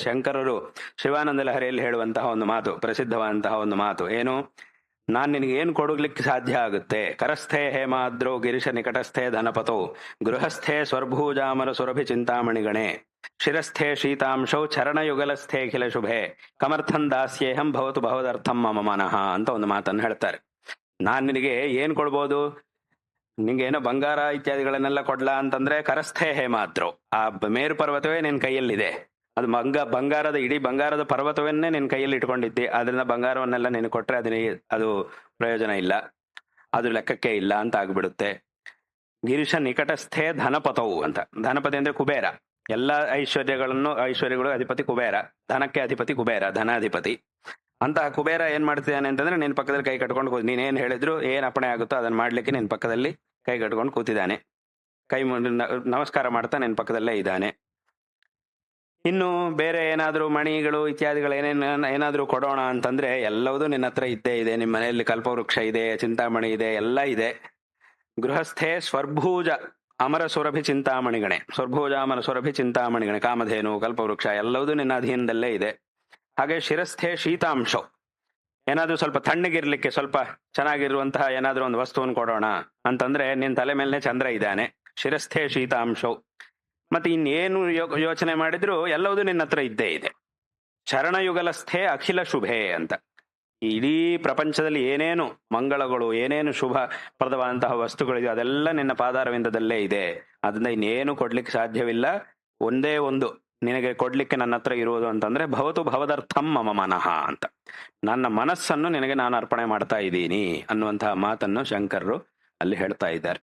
ಶಂಕರರು ಶಿವಾನಂದ ಲಹರಿಯಲ್ಲಿ ಹೇಳುವಂತಹ ಒಂದು ಮಾತು, ಪ್ರಸಿದ್ಧವಾದಂತಹ ಒಂದು ಮಾತು. ಏನು? ನಾನು ನಿನಗೆ ಏನು ಕೊಡಲಿಕ್ಕೆ ಸಾಧ್ಯ ಆಗುತ್ತೆ? ಕರಸ್ಥೆ ಹೇಮಾದ್ರೋ ಗಿರಿಶ ನಿಕಟಸ್ಥೆ ಧನಪತೋ, ಗೃಹಸ್ಥೆ ಸ್ವರ್ಭೂಜಾಮರ ಸುರಭಿ ಚಿಂತಾಮಣಿಗಣೆ ಶಿರಸ್ಥೆ ಶೀತಾಂಶೌ ಚರಣಯುಗಲಸ್ಥೆ ಖಿಲ ಶುಭೆ, ಕಮರ್ಥಂ ದಾಸ್ಯೇಹಂ ಭವತು ಭವದರ್ಥಂ ಮಮ ಮನಃ ಅಂತ ಒಂದು ಮಾತನ್ನು ಹೇಳ್ತಾರೆ. ನಾನ್ ನಿನಗೆ ಏನ್ ಕೊಡ್ಬೋದು? ನಿಂಗೆ ಏನೋ ಬಂಗಾರ ಇತ್ಯಾದಿಗಳನ್ನೆಲ್ಲ ಕೊಡ್ಲಾ ಅಂತಂದ್ರೆ ಕರಸ್ಥೆ ಹೇಮಾದ್ರೋ ಆ ಮೇರು ಪರ್ವತವೇ ನಿನ್ ಕೈಯಲ್ಲಿದೆ. ಅದು ಬಂಗ ಬಂಗಾರದ, ಇಡೀ ಬಂಗಾರದ ಪರ್ವತವನ್ನೇ ನಿನ್ನ ಕೈಯಲ್ಲಿ ಇಟ್ಕೊಂಡಿದ್ದೆ. ಅದರಿಂದ ಬಂಗಾರವನ್ನೆಲ್ಲ ನೀನು ಕೊಟ್ಟರೆ ಅದನ್ನ ಅದು ಪ್ರಯೋಜನ ಇಲ್ಲ. ಅದು ಲೆಕ್ಕಕ್ಕೆ ಇಲ್ಲ ಅಂತ ಆಗ್ಬಿಡುತ್ತೆ. ಗಿರೀಶ ನಿಕಟಸ್ಥೆ ಧನಪಥವು ಅಂತ. ಧನಪತಿ ಅಂದ್ರೆ ಕುಬೇರ. ಎಲ್ಲ ಐಶ್ವರ್ಯಗಳನ್ನು, ಐಶ್ವರ್ಯಗಳು ಅಧಿಪತಿ ಕುಬೇರ. ಧನಕ್ಕೆ ಅಧಿಪತಿ ಕುಬೇರ, ಧನಾಧಿಪತಿ. ಅಂತ ಕುಬೇರ ಏನ್ ಮಾಡ್ತಿದ್ದಾನೆ ಅಂತಂದ್ರೆ ನಿನ್ ಪಕ್ಕದಲ್ಲಿ ಕೈ ಕಟ್ಕೊಂಡು ನೀನ್ ಏನ್ ಹೇಳಿದ್ರು ಏನ್ ಅಪಣೆ ಆಗುತ್ತೋ ಅದನ್ನ ಮಾಡ್ಲಿಕ್ಕೆ ನಿನ್ ಪಕ್ಕದಲ್ಲಿ ಕೈ ಕಟ್ಕೊಂಡು ಕೂತಿದ್ದಾನೆ. ಕೈ ನಮಸ್ಕಾರ ಮಾಡ್ತಾ ನಿನ್ ಪಕ್ಕದಲ್ಲೇ ಇದ್ದಾನೆ. ಇನ್ನು ಬೇರೆ ಏನಾದರೂ ಮಣಿಗಳು, ಇತ್ಯಾದಿಗಳು ಏನೇನು, ಏನಾದರೂ ಕೊಡೋಣ ಅಂತಂದ್ರೆ ಎಲ್ಲವೂ ನಿನ್ನ ಹತ್ರ ಇದ್ದೇ ಇದೆ. ನಿಮ್ಮ ಮನೆಯಲ್ಲಿ ಕಲ್ಪವೃಕ್ಷ ಇದೆ, ಚಿಂತಾಮಣಿ ಇದೆ, ಎಲ್ಲ ಇದೆ. ಗೃಹಸ್ಥೆ ಸ್ವರ್ಭೂಜ ಅಮರ ಸುರಭಿ ಚಿಂತಾಮಣಿಗಣೆ. ಸ್ವರ್ಭೂಜ ಅಮರ ಸುರಭಿ ಚಿಂತಾಮಣಿಗಣೆ. ಕಾಮಧೇನು, ಕಲ್ಪವೃಕ್ಷ ಎಲ್ಲವೂ ನಿನ್ನ ಅಧೀನದಲ್ಲೇ ಇದೆ. ಹಾಗೆ ಶಿರಸ್ಥೆ ಶೀತಾಂಶ. ಏನಾದ್ರೂ ಸ್ವಲ್ಪ ತಣ್ಣಗಿರ್ಲಿಕ್ಕೆ, ಸ್ವಲ್ಪ ಚೆನ್ನಾಗಿರುವಂತಹ ಏನಾದ್ರೂ ಒಂದು ವಸ್ತುವನ್ನು ಕೊಡೋಣ ಅಂತಂದ್ರೆ ನಿನ್ನ ತಲೆ ಮೇಲೆ ಚಂದ್ರ ಇದ್ದಾನೆ. ಶಿರಸ್ಥೆ ಶೀತಾಂಶವು ಮತ್ತೆ ಇನ್ನೇನು ಯೋಚನೆ ಮಾಡಿದ್ರು ಎಲ್ಲವೂ ನಿನ್ನ ಹತ್ರ ಇದ್ದೇ ಇದೆ. ಚರಣಯುಗಲಸ್ಥೆ ಅಖಿಲ ಶುಭೆ ಅಂತ. ಇಡೀ ಪ್ರಪಂಚದಲ್ಲಿ ಏನೇನು ಮಂಗಳಗಳು, ಏನೇನು ಶುಭ ಪ್ರದವಾದಂತಹ ವಸ್ತುಗಳಿದೆ, ಅದೆಲ್ಲ ನಿನ್ನ ಪಾದಾರವಿಂದದಲ್ಲೇ ಇದೆ. ಅದನ್ನ ಇನ್ನೇನು ಕೊಡ್ಲಿಕ್ಕೆ ಸಾಧ್ಯವಿಲ್ಲ. ಒಂದೇ ಒಂದು, ನಿನಗೆ ಕೊಡ್ಲಿಕ್ಕೆ ನನ್ನ ಹತ್ರ ಇರುವುದು ಅಂತಂದ್ರೆ ಭವತು ಭವದರ್ಥಂ ಮಮ ಮನಃ ಅಂತ. ನನ್ನ ಮನಸ್ಸನ್ನು ನಿನಗೆ ನಾನು ಅರ್ಪಣೆ ಮಾಡ್ತಾ ಇದ್ದೀನಿ ಅನ್ನುವಂತಹ ಮಾತನ್ನು ಶಂಕರರು ಅಲ್ಲಿ ಹೇಳ್ತಾ ಇದ್ದಾರೆ.